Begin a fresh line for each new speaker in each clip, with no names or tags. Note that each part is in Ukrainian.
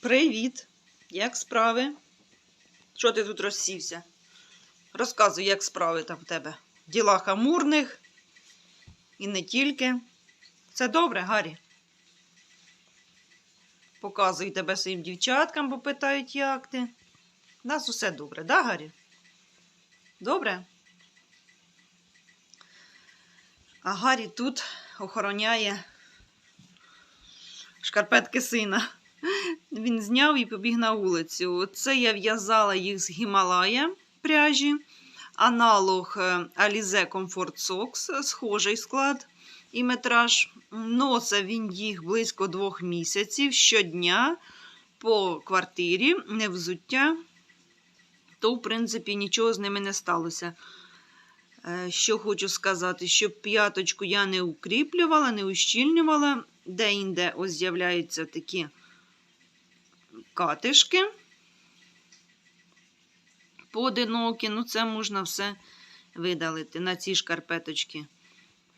Привіт! Як справи? Що ти тут розсівся? Розказуй, як справи там в тебе. Діла хамурних і не тільки. Все добре, Гаррі? Показуй тебе своїм дівчаткам, бо питають, як ти. У нас усе добре, да, Гаррі? Добре? А Гаррі тут охороняє шкарпетки сина. Він зняв і побіг на вулицю. Це я в'язала їх з Гімалая пряжі. Аналог е, Alize Comfort Socks, схожий склад і метраж. Носив він їх близько двох місяців щодня по квартирі, не взуття, то, в принципі, нічого з ними не сталося. Е, Що хочу сказати, щоб п'яточку я не укріплювала, не ущільнювала. Де-інде ось з'являються такі катишки поодинокі. Ну, це можна все видалити. На ці шкарпеточки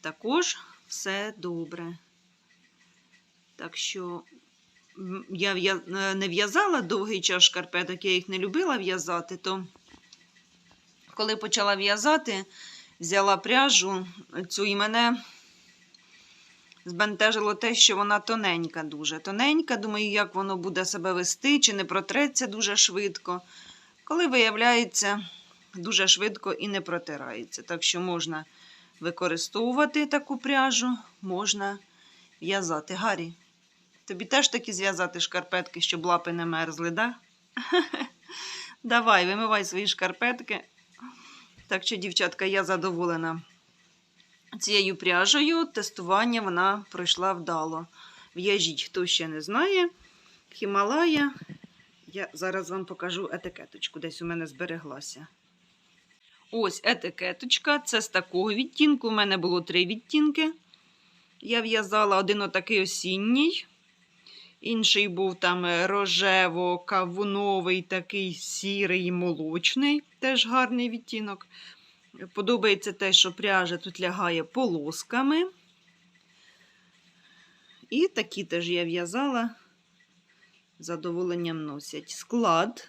також все добре. Так що я е, не в'язала довгий час шкарпеток, я їх не любила в'язати, то коли почала в'язати, взяла пряжу цю і мене збентежило те, що вона тоненька дуже. Тоненька, думаю, як воно буде себе вести, чи не протреться дуже швидко. Коли виявляється, дуже швидко і не протирається. Так що можна використовувати таку пряжу, можна в'язати. Гаррі, тобі теж такі зв'язати шкарпетки, щоб лапи не мерзли, да? Давай, вимивай свої шкарпетки. Так що, дівчатка, я задоволена цією пряжею. Тестування вона пройшла вдало. В'яжіть, хто ще не знає. Хімалая. Я зараз вам покажу етикеточку, десь у мене збереглася. Ось етикеточка. Це з такого відтінку. У мене було три відтінки. Я в'язала один отакий осінній. Інший був там рожево-кавуновий, такий сірий молочний, теж гарний відтінок. Подобається те, що пряжа тут лягає полосками. І такі теж я в'язала, задоволенням носять. Склад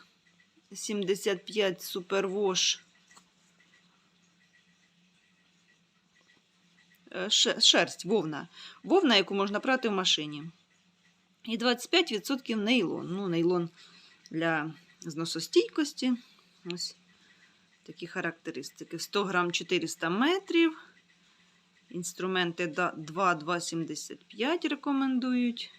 75 супервош. Е, Шерсть, вовна. Вовна, яку можна прати в машині. І 25% нейлон. Ну, нейлон для зносостійкості. Ось такі характеристики. 100 грам 400 метрів. Інструменти 2,275 рекомендують.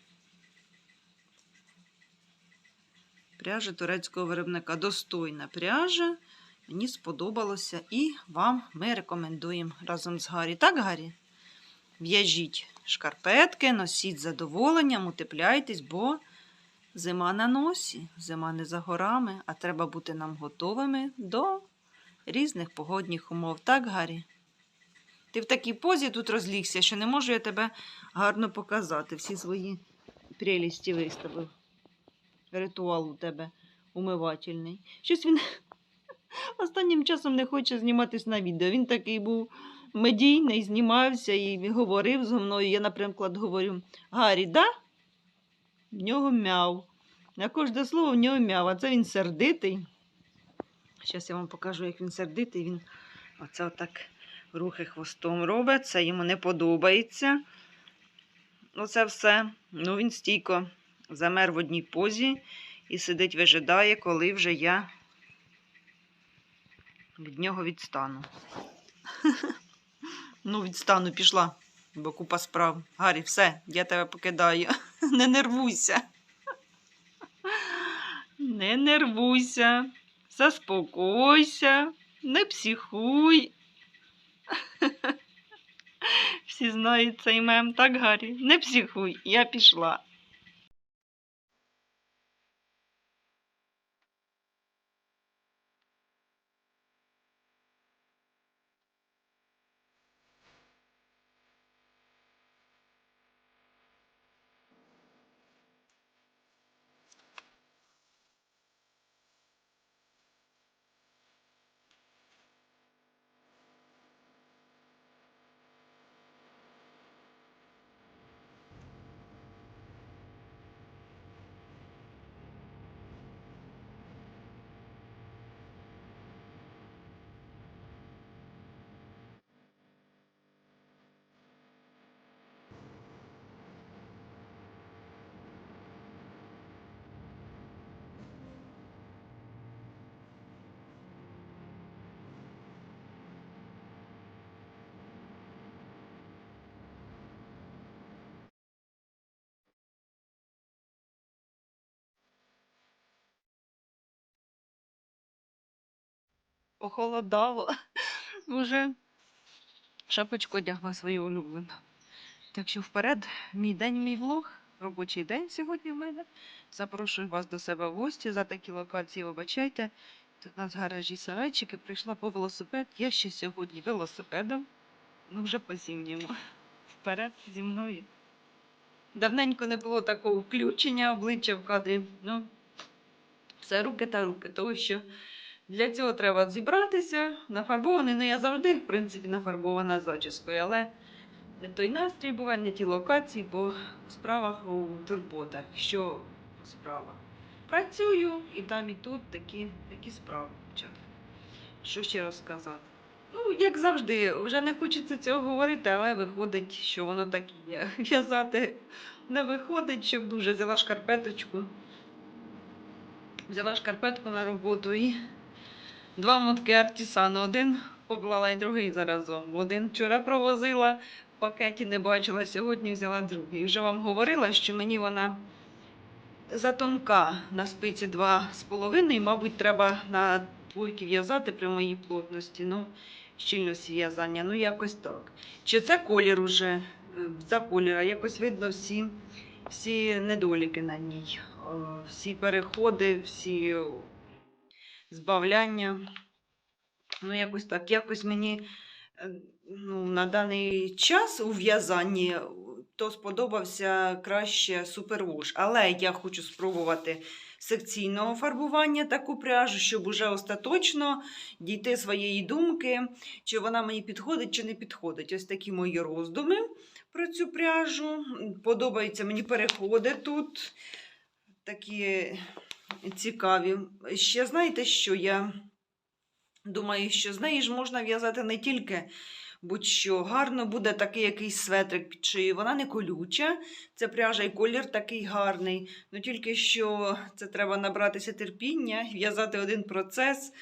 Пряжа турецького виробника. Достойна пряжа. Мені сподобалося. І вам ми рекомендуємо разом з Гаррі. Так, Гаррі? В'яжіть шкарпетки, носіть задоволенням, утепляйтесь, бо зима на носі, зима не за горами, а треба бути нам готовими до різних погодних умов. Так, Гаррі? Ти в такій позі тут розлігся, що не можу я тебе гарно показати. Всі свої прелісті виставив. Ритуал у тебе умивательний. Щось він останнім часом не хоче зніматись на відео. Він такий був медійний, знімався і говорив зі мною. Я, наприклад, говорю: Гаррі, да? В нього мяв. На кожне слово в нього мяв, а це він сердитий. Зараз я вам покажу, як він сердитий. Він оце отак рухи хвостом робить. Це йому не подобається. Оце все. Ну, він стійко замер в одній позі і сидить, вижидає, коли вже я від нього відстану. Ну, відстану, пішла, бо купа справ. Гаррі, все, я тебе покидаю. Не нервуйся. Не нервуйся, заспокойся, не психуй. Всі знають цей мем, так, Гаррі? Не психуй, я пішла. Похолодало. Уже шапочку одягла свою улюблену. Так що вперед, мій день, мій влог, робочий день сьогодні в мене. Запрошую вас до себе в гості за такі локації, вибачайте. Тут у нас гаражі сарайчики, прийшла по велосипед. Я ще сьогодні велосипедом, ну вже по зимньому. Вперед зі мною. Давненько не було такого включення обличчя в кадрі. Ну, все руки та руки, тому що для цього треба зібратися, нафарбований. Ну, я завжди, в принципі, нафарбована зачіскою, але не той настрій буває, не ті локації, бо в справах у турботах. Що у справах? Працюю і там, і тут такі, такі справи. Що ще розказати? Ну, як завжди, вже не хочеться цього говорити, але виходить, що воно так і є. В'язати не виходить, щоб дуже взяла шкарпеточку. Взяла шкарпетку на роботу і два мотки артисану. Один поклала і другий заразом. Один вчора провозила, в пакеті не бачила, сьогодні взяла другий. Вже вам говорила, що мені вона затонка на спиці 2,5, мабуть, треба на двойки в'язати при моїй плотності, ну, щільності в'язання, ну якось так. Чи це колір уже е, за кольора, якось видно всі, всі недоліки на ній, всі переходи, всі збавляння. Ну, якось так. Якось мені е, ну, на даний час у в'язанні то сподобався краще супервош. Але я хочу спробувати секційного фарбування таку пряжу, щоб уже остаточно дійти своєї думки, чи вона мені підходить, чи не підходить. Ось такі мої роздуми про цю пряжу. Подобаються мені переходи тут. Такі цікаві. Ще знаєте, що я думаю, що з неї ж можна в'язати не тільки будь-що. Гарно буде такий якийсь светрик під шию. Вона не колюча, це пряжа і колір такий гарний. Ну тільки що це треба набратися терпіння, в'язати один процес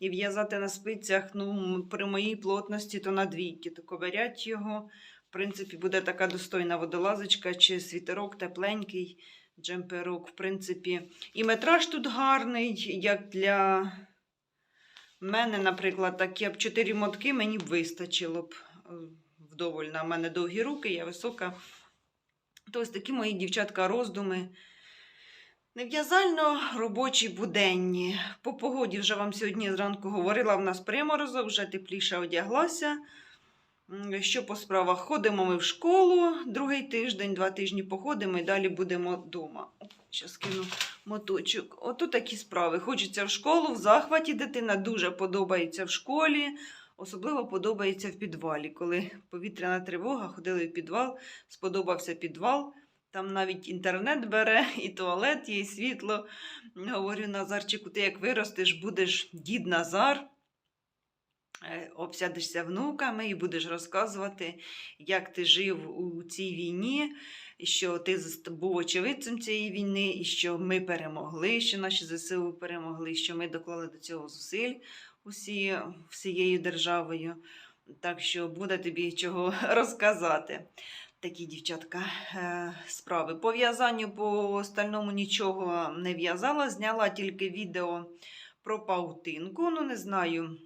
і в'язати на спицях ну, при моїй плотності, то на двійки, то ковирять його. В принципі, буде така достойна водолазочка чи світерок тепленький, джемперок. В принципі, і метраж тут гарний, як для мене, наприклад, такі б чотири мотки мені б вистачило б е, вдоволь. На мене довгі руки, я висока. То ось такі мої дівчатка роздуми. Нев'язально робочі буденні. По погоді вже вам сьогодні зранку говорила, в нас приморозок, вже тепліше одяглася. Що по справах? Ходимо ми в школу другий тиждень, два тижні походимо і далі будемо вдома. Зараз кину моточок. Ото такі справи. Хочеться в школу, в захваті дитина дуже подобається в школі. Особливо подобається в підвалі. Коли повітряна тривога, ходили в підвал, сподобався підвал. Там навіть інтернет бере, і туалет є, і світло. Говорю, Назарчику, ти як виростеш, будеш дід Назар. Е, Обсядешся внуками і будеш розказувати, як ти жив у цій війні, що ти був очевидцем цієї війни, і що ми перемогли, що наші ЗСУ перемогли, що ми доклали до цього зусиль усі, всією державою. Так що буде тобі чого розказати. Такі дівчатка е, справи. По в'язанню по остальному нічого не в'язала, зняла тільки відео про паутинку. Ну, не знаю.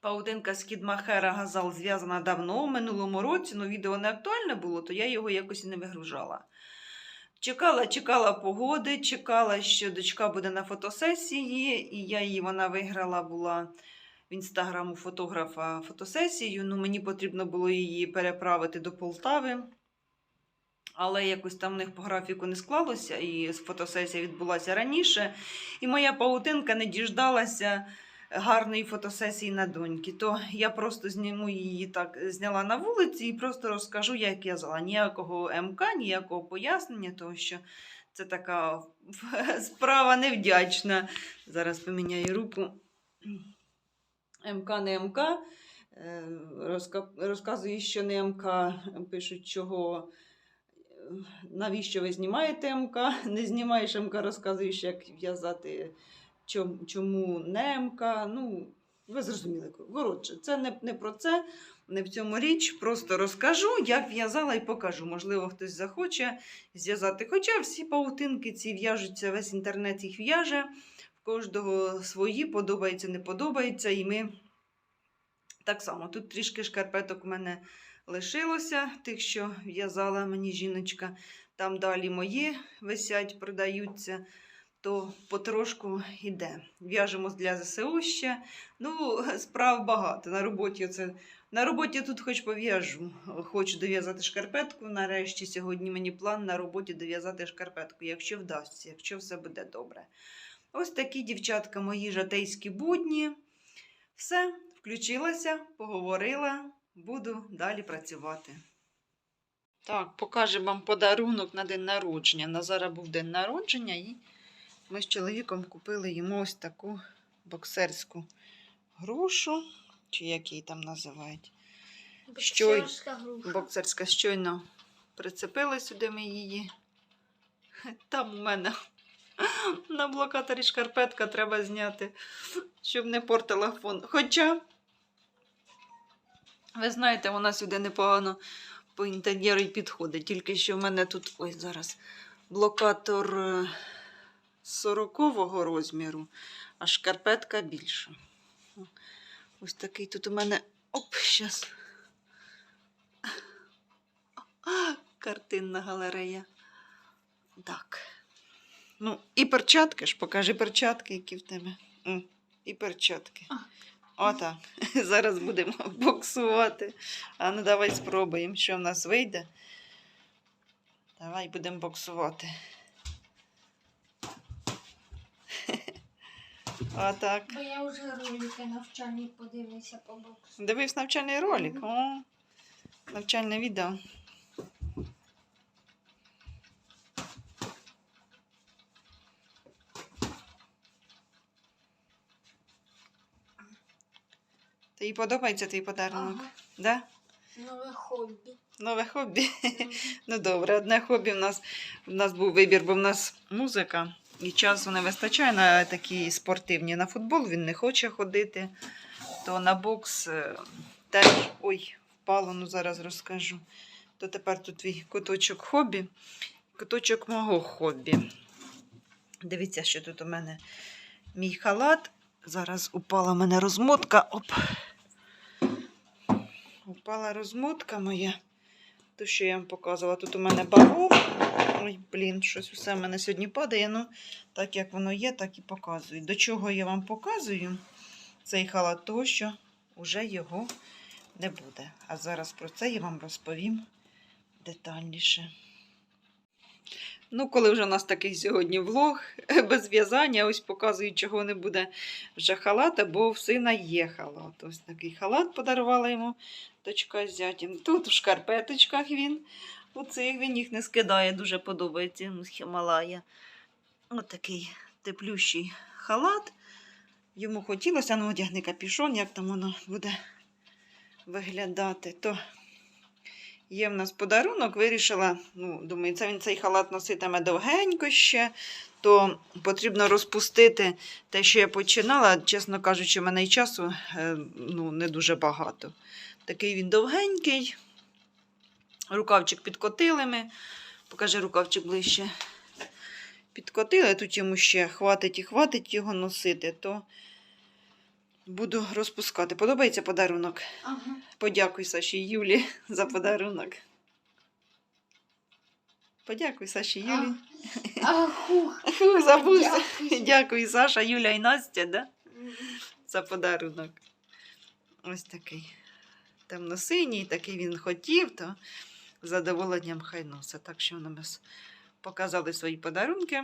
Паутинка з Кідмахера Газал зв'язана давно, в минулому році, але відео не актуальне було, то я його якось не вигружала. Чекала, чекала погоди, чекала, що дочка буде на фотосесії, і я її вона виграла була в інстаграм у фотографа фотосесію. Ну, мені потрібно було її переправити до Полтави. Але якось там в них по графіку не склалося, і фотосесія відбулася раніше. І моя паутинка не діждалася гарної фотосесії на доньки. То я просто зніму її так, зняла на вулиці і просто розкажу, як я зала. Ніякого МК, ніякого пояснення, тому що це така справа невдячна. Зараз поміняю руку. МК не МК. Е, Розказую, що не МК, пишуть, чого. е, Навіщо ви знімаєте МК? Не знімаєш МК, розказуєш, як в'язати чому не МК. Ну, ви зрозуміли. Коротше, це не, не про це, не в цьому річ. Просто розкажу, як в'язала і покажу. Можливо, хтось захоче зв'язати. Хоча всі паутинки ці в'яжуться, весь інтернет їх в'яже. В кожного свої, подобається, не подобається. І ми так само. Тут трішки шкарпеток у мене лишилося, тих, що в'язала мені жіночка. Там далі мої висять, продаються, то потрошку йде. В'яжемо для ЗСУ ще. Ну, справ багато. На роботі оце. На роботі тут хоч пов'яжу. Хочу дов'язати шкарпетку. Нарешті сьогодні мені план на роботі дов'язати шкарпетку, якщо вдасться, якщо все буде добре. Ось такі дівчатка мої жатейські будні. Все, включилася, поговорила, буду далі працювати. Так, покажу вам подарунок на день народження. Назара був день народження, і ми з чоловіком купили йому ось таку боксерську грушу, чи як її там називають.
Боксерська груша.
Боксерська щойно прицепили сюди ми її. Там у мене на блокаторі шкарпетка треба зняти, щоб не портила фон. Хоча, ви знаєте, вона сюди непогано по інтер'єру й підходить. Тільки що в мене тут ось зараз блокатор 40-го розміру, а шкарпетка більша. Ось такий тут у мене. Оп, щас. Картинна галерея. Так. Ну, і перчатки ж, покажи перчатки, які в тебе. І перчатки. Отак. Зараз будемо боксувати. А ну давай спробуємо, що в нас вийде. Давай будемо боксувати. Отак.
Бо я вже ролики навчальні подивилися по боксу.
Дивився навчальний ролик. О, навчальне відео. Тобі подобається твій подарунок?
Ага.
Да?
Нове хобі.
Нове хобі.
Мгм.
Ну добре, одне хобі в нас, в нас був вибір, бо в нас музика, і часу не вистачає на такі спортивні. На футбол він не хоче ходити, то на бокс е, теж ой, впало, ну зараз розкажу. То тепер тут твій куточок хобі, куточок мого хобі. Дивіться, що тут у мене мій халат. Зараз упала в мене розмотка. Оп. Упала розмотка моя. То, що я вам показувала, тут у мене бавов. Ой, блін, щось усе в мене сьогодні падає. Ну, так як воно є, так і показую. До чого я вам показую цей халат, того, що вже його не буде. А зараз про це я вам розповім детальніше. Ну, коли вже у нас такий сьогодні влог без в'язання, ось показую, чого не буде вже халата, бо в сина є халат. Ось такий халат подарувала йому дочка з зятям. Тут в шкарпеточках він. Цих він їх не скидає, дуже подобається Хімалая. Ось такий теплющий халат. Йому хотілося, ну одягни капюшон, як там воно буде виглядати. То є в нас подарунок, вирішила, ну, думаю, це він цей халат носитиме довгенько ще, то потрібно розпустити те, що я починала. Чесно кажучи, мене і часу е, ну, не дуже багато. Такий він довгенький. Рукавчик підкотили ми. Покажи рукавчик ближче. Підкотили, тут йому ще хватить і хватить його носити, то буду розпускати. Подобається подарунок?
Ага.
Подякуй Саші Юлі за подарунок. Подякуй Саші Юлі. Забувся.
Дякую.
Саша, Юля і Настя, да? За подарунок. Ось такий темно-синій, такий він хотів, то задоволенням хай носить. Так що вони показали свої подарунки.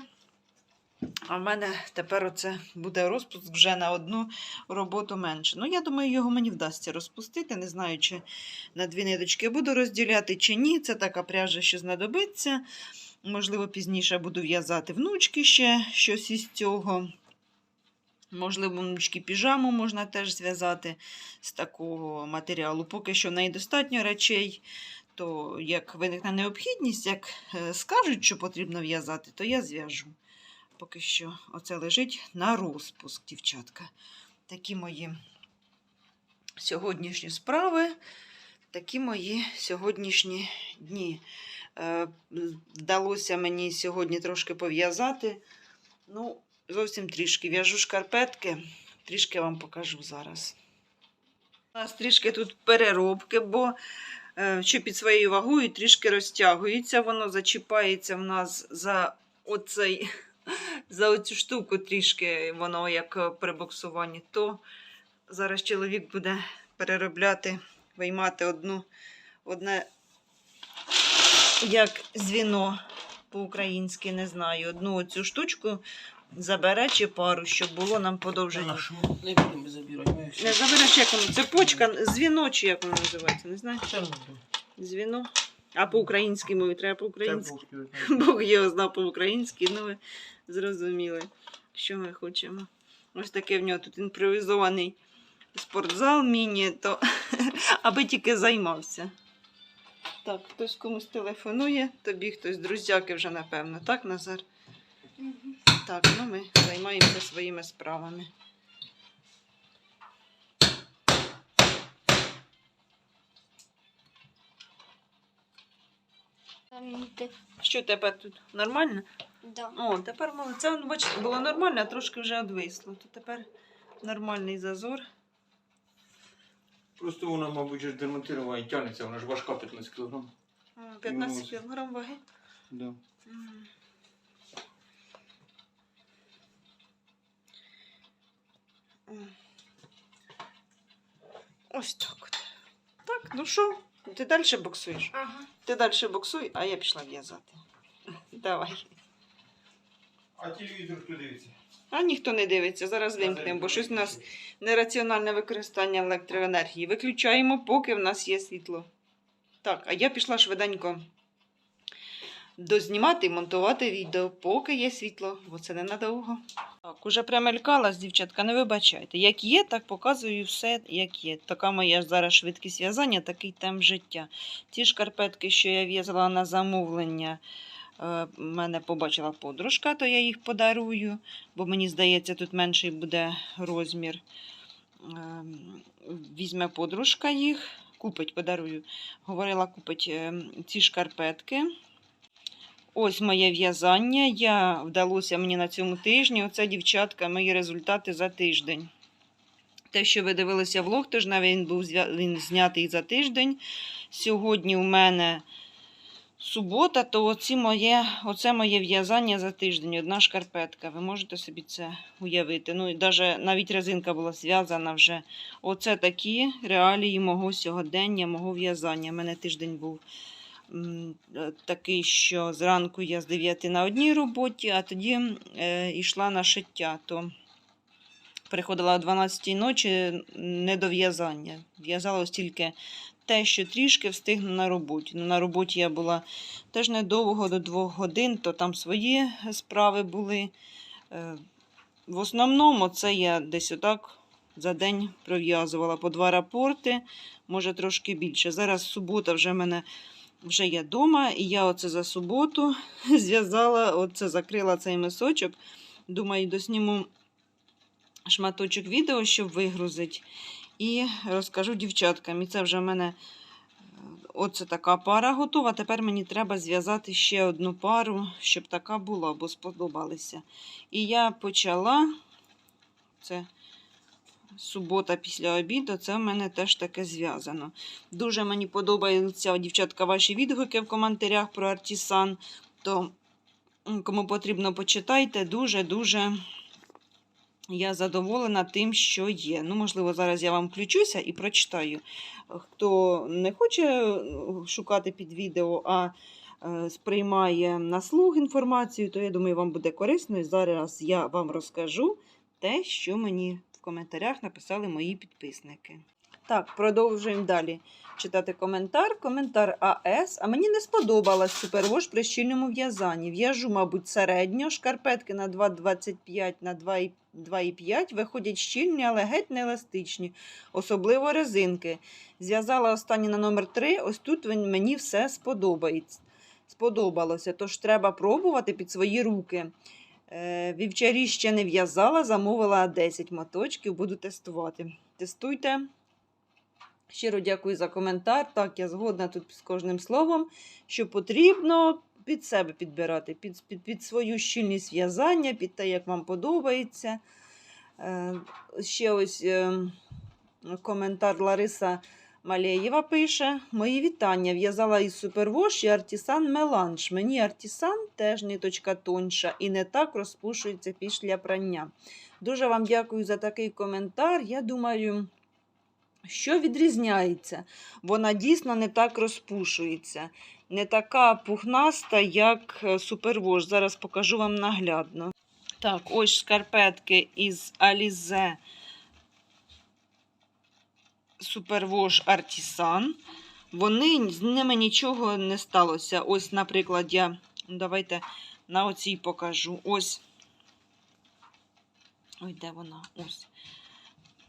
А в мене тепер оце буде розпуск вже на одну роботу менше. Ну, я думаю, його мені вдасться розпустити. Не знаю, чи на дві ниточки буду розділяти, чи ні. Це така пряжа, що знадобиться. Можливо, пізніше буду в'язати внучки ще щось із цього. Можливо, внучки піжаму можна теж зв'язати з такого матеріалу. Поки що в неї достатньо речей, то як виникне необхідність, як е, скажуть, що потрібно в'язати, то я зв'яжу. Поки що оце лежить на розпуск, дівчатка. Такі мої сьогоднішні справи, такі мої сьогоднішні дні. Е, Вдалося мені сьогодні трошки пов'язати. Ну, Зовсім трішки. В'яжу шкарпетки, трішки вам покажу зараз. У нас трішки тут переробки, бо що під своєю вагою трішки розтягується, воно зачіпається в нас за оцей, за оцю штуку трішки, воно як е, при боксуванні. То зараз чоловік буде переробляти, виймати одну, одне, як звіно по-українськи, не знаю, одну оцю штучку забере чи пару, щоб було нам подовження.
Не будемо забирати. Ми
Не забереш, як воно? Цепочка, звіно, чи як воно називається, не знаю.
Все одно.
Звіно. А по українській мові треба
Це
по-українськи.
Бог його знає.
Бог його знав по-українськи, ну ви зрозуміли, що ми хочемо. Ось таке в нього тут імпровізований спортзал міні, то аби тільки займався. Так, хтось комусь телефонує, тобі хтось друзяки вже, напевно, так, Назар?
Мгм.
Так, ну ми займаємося своїми справами. Що тебе тут нормально?
Да.
О, тепер мало. Це бачите, було нормально, а трошки вже одвисло. То тепер нормальний зазор.
Просто вона, мабуть, ж демонтирована і тягнеться, вона ж важка 15 кг.
15
Ну,
кг ваги.
Да.
Ось так от. Так, ну що, ти далі боксуєш?
Ага.
Ти далі боксуй, а я пішла в'язати. Давай.
А телевізор хто дивиться?
А ніхто не дивиться, зараз вимкнемо, бо щось у нас нераціональне використання електроенергії. Виключаємо, поки в нас є світло. Так, а я пішла швиденько дознімати і монтувати відео, поки є світло, бо це ненадовго. Так, уже примелькалась, дівчатка, не вибачайте. Як є, так показую все, як є. Така моя зараз швидкість в'язання, такий темп життя. Ті шкарпетки, що я в'язала на замовлення, е, мене побачила подружка, то я їх подарую бо мені здається, тут менший буде розмір. Ем, Візьме подружка їх, купить, подарую. Говорила, купить ем, ці шкарпетки. Ось моє в'язання. Я вдалося мені на цьому тижні. Оце, дівчатка, мої результати за тиждень. Те, що ви дивилися влог, тож навіть він був він знятий за тиждень. Сьогодні у мене субота, то оці моє, оце моє в'язання за тиждень. Одна шкарпетка. Ви можете собі це уявити. Ну, даже, навіть резинка була зв'язана вже. Оце такі реалії мого сьогодення, мого в'язання. У мене тиждень був такий, що зранку я з 9 на одній роботі, а тоді е, йшла на шиття. То приходила о 12 ночі не до в'язання. В'язала тільки те, що трішки встигну на роботі. Ну, на роботі я була теж недовго до двох годин, то там свої справи були. Е, В основному це я десь отак за день пров'язувала по два рапорти, може трошки більше. Зараз субота вже в мене вже я вдома, і я оце за суботу зв'язала, оце закрила цей мисочок. Думаю, досніму шматочок відео, щоб вигрузити. І розкажу дівчаткам. І це вже в мене е, оце така пара готова. Тепер мені треба зв'язати ще одну пару, щоб така була, бо сподобалися. І я почала. Це субота після обіду, це в мене теж таке зв'язано. Дуже мені подобаються, дівчатка, ваші відгуки в коментарях про Артісан. То кому потрібно, почитайте. Дуже-дуже я задоволена тим, що є. Ну, можливо, зараз я вам включуся і прочитаю. Хто не хоче е, шукати під відео, а е, сприймає на слух інформацію, то я думаю, вам буде корисно. І зараз я вам розкажу те, що мені коментарях написали мої підписники. Так, продовжуємо далі читати коментар. Коментар АС. А мені не сподобалась супервош при щільному в'язанні. В'яжу, мабуть, середньо, шкарпетки на 2,25 на 2,5 2,5 виходять щільні, але геть не еластичні, особливо резинки. Зв'язала останні на номер 3, ось тут мені все сподобається. сподобалося, тож треба пробувати під свої руки. Е, Вівчарі ще не в'язала, замовила 10 моточків, буду тестувати. Тестуйте. Щиро дякую за коментар. Так, я згодна тут з кожним словом, що потрібно під себе підбирати, під, під, під свою щільність в'язання, під те, як вам подобається. Е, ще ось е, коментар Лариса Малеєва пише: Мої вітання. В'язала із супервош і артісан меланж. Мені артісан теж ниточка тонша і не так розпушується після прання. Дуже вам дякую за такий коментар. Я думаю, що відрізняється? Вона дійсно не так розпушується, не така пухнаста, як е, супервош. Зараз покажу вам наглядно. Так, ось шкарпетки із Alize Супервош Артісан. Вони з ними нічого не сталося. Ось, наприклад, я давайте на оцій покажу. Ось. Ой, де вона? Ось.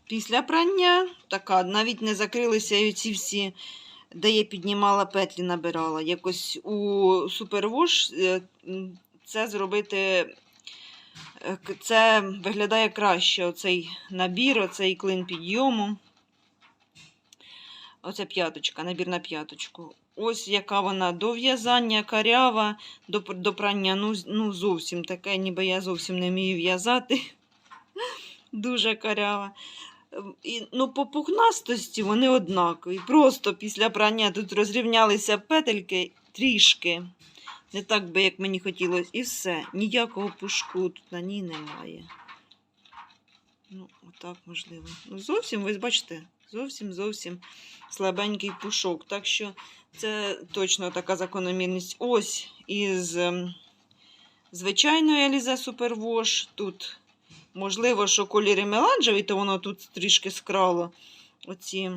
Після прання така, навіть не закрилися і ці всі, де я піднімала петлі, набирала. Якось у Супервош е, це зробити. е, Це виглядає краще оцей набір, оцей клин підйому. Оце п'яточка, набір на п'яточку. Ось яка вона до в'язання, карява, до, до прання. Ну, ну зовсім таке, ніби я зовсім не вмію в'язати. Дуже карява. І, ну, по пухнастості вони однакові. Просто після прання тут розрівнялися петельки трішки. Не так би, як мені хотілося. І все. Ніякого пушку тут на ній немає. Ну, отак можливо. Ну, зовсім, ви бачите, зовсім зовсім слабенький пушок. Так що це точно така закономірність. Ось із ем, звичайної Alize Супервош. Тут, можливо, що кольори меланжеві, то воно тут трішки скрало. Оці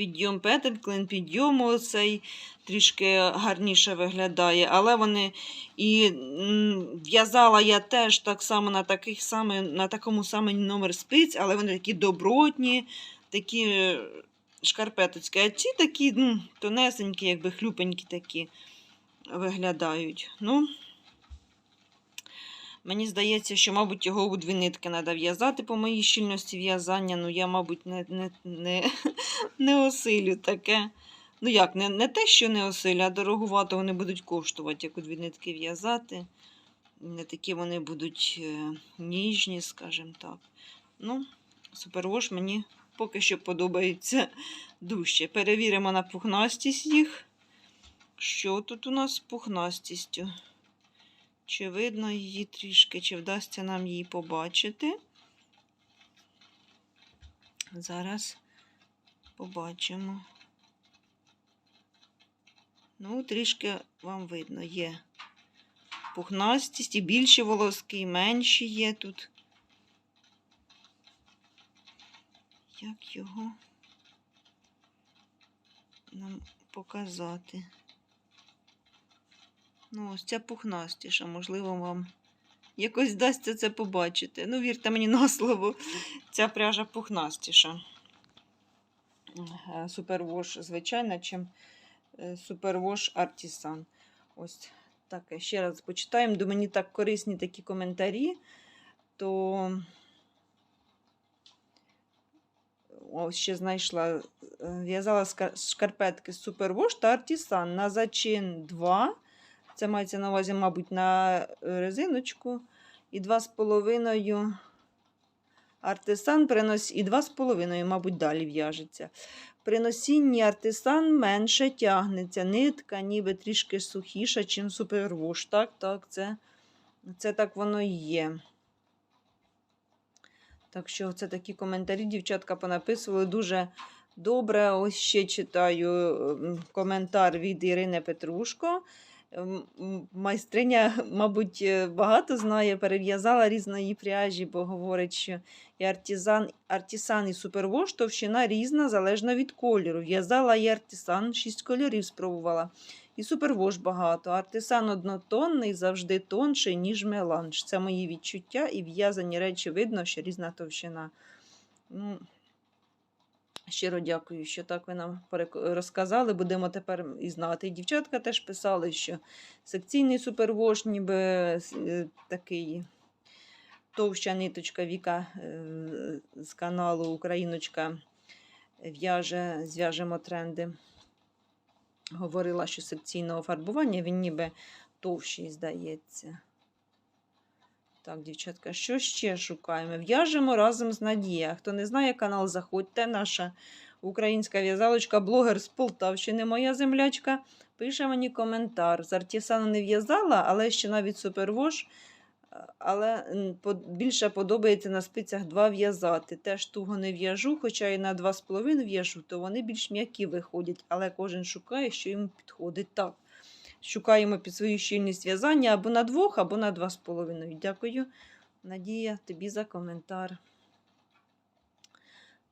підйом петель, клин підйому оцей трішки гарніше виглядає. Але вони і в'язала я теж так само на, таких саме, на такому самому номер спиць, але вони такі добротні, такі е, шкарпеточки. А ці такі ну, тонесенькі, якби хлюпенькі такі виглядають. Ну, Мені здається, що, мабуть, його у дві нитки треба в'язати по моїй щільності в'язання. Ну, я, мабуть, не, не, не, не осилю таке. Ну як, не, не те, що не осилю, а дорогувато вони будуть коштувати, як у дві нитки в'язати. Не такі вони будуть е, ніжні, скажімо так. Ну, супервош мені поки що подобається дужче. Перевіримо на пухнастість їх. Що тут у нас з пухнастістю? Чи видно її трішки, чи вдасться нам її побачити? Зараз побачимо. Ну, трішки вам видно, є пухнастість, і більші волоски, і менші є тут. Як його нам показати? Ну, ось ця пухнастіша, можливо, вам якось вдасться це побачити. Ну, вірте мені на слово, ця пряжа пухнастіша. Е, Супервош, звичайно, чим е, Супервош Артісан. Ось таке. Ще раз почитаємо. До мені так корисні такі коментарі, то ось ще знайшла. е, В'язала шкарпетки з Супервош та Артісан на зачин 2. Це мається на увазі, мабуть, на е, резиночку. І 2,5 артисан принос... і 2,5, мабуть, далі в'яжеться. При носінні артисан менше тягнеться. Нитка ніби трішки сухіша, ніж супервош. Так, так, це, це так воно і є. Так що це такі коментарі, дівчатка понаписували дуже добре. Ось ще читаю ем, коментар від Ірини Петрушко. Майстриня, мабуть, е, багато знає, перев'язала різної пряжі, бо говорить, що і артизан, артисан і супервош товщина різна, залежно від кольору. В'язала і артисан, шість кольорів спробувала. І супервош багато. Артисан однотонний, завжди тонший, ніж меланж. Це мої відчуття, і в'язані речі видно, що різна товщина. Ну, Щиро дякую, що так ви нам розказали. Будемо тепер і знати. І дівчатка теж писали, що секційний супервош, ніби е, такий товща ниточка Віка е, з каналу Україночка в'яже, зв'яжемо тренди. говорила, що секційного фарбування він ніби товщий, здається. Так, дівчатка, що ще шукаємо? В'яжемо разом з Надія. Хто не знає канал, заходьте. Наша українська в'язалочка, блогер з Полтавщини, моя землячка. Пише мені коментар. З Артісану не в'язала, але ще навіть супервош. Але більше подобається на спицях два в'язати. Теж туго не в'яжу, хоча і на 2,5 в'яжу, то вони більш м'які виходять, але кожен шукає, що йому підходить. Так. Шукаємо під свою щільність в'язання або на двох, або на 2,5. Дякую, Надія, тобі за коментар.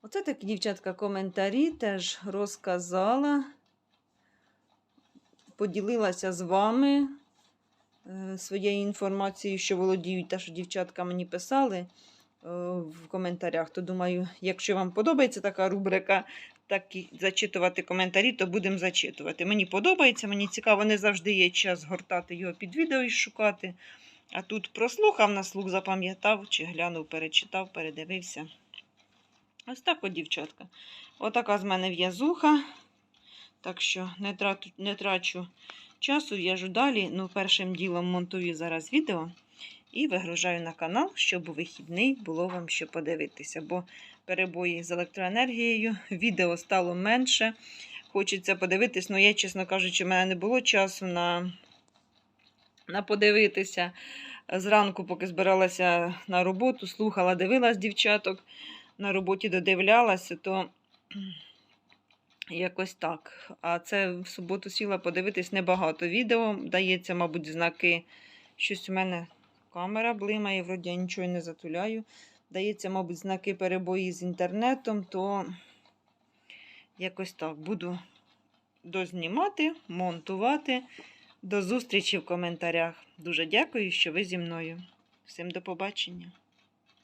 Оце такі, дівчатка, коментарі теж розказала, поділилася з вами е, своєю інформацією, що володіють, те, що дівчатка мені писали е, в коментарях. То думаю, якщо вам подобається така рубрика, так зачитувати коментарі, то будемо зачитувати. Мені подобається, мені цікаво, не завжди є час гортати його під відео і шукати. А тут прослухав на слух, запам'ятав, чи глянув, перечитав, передивився. Ось так от, дівчатка. Отака з мене в'язуха. Так що не, трату, не трачу часу, в'яжу далі. Ну, першим ділом монтую зараз відео і вигружаю на канал, щоб у вихідний було вам що подивитися. Бо перебої з електроенергією, відео стало менше. Хочеться подивитись, але я, чесно кажучи, в мене не було часу на, на подивитися. Зранку, поки збиралася на роботу, слухала, дивилась дівчаток, на роботі додивлялася, то якось так. А це в суботу сіла подивитись небагато відео. Дається, мабуть, знаки. Щось у мене камера блимає, вроді я нічого не затуляю. Дається, мабуть, знаки перебої з інтернетом, то якось так буду дознімати, монтувати. До зустрічі в коментарях. Дуже дякую, що ви зі мною. Всім до побачення.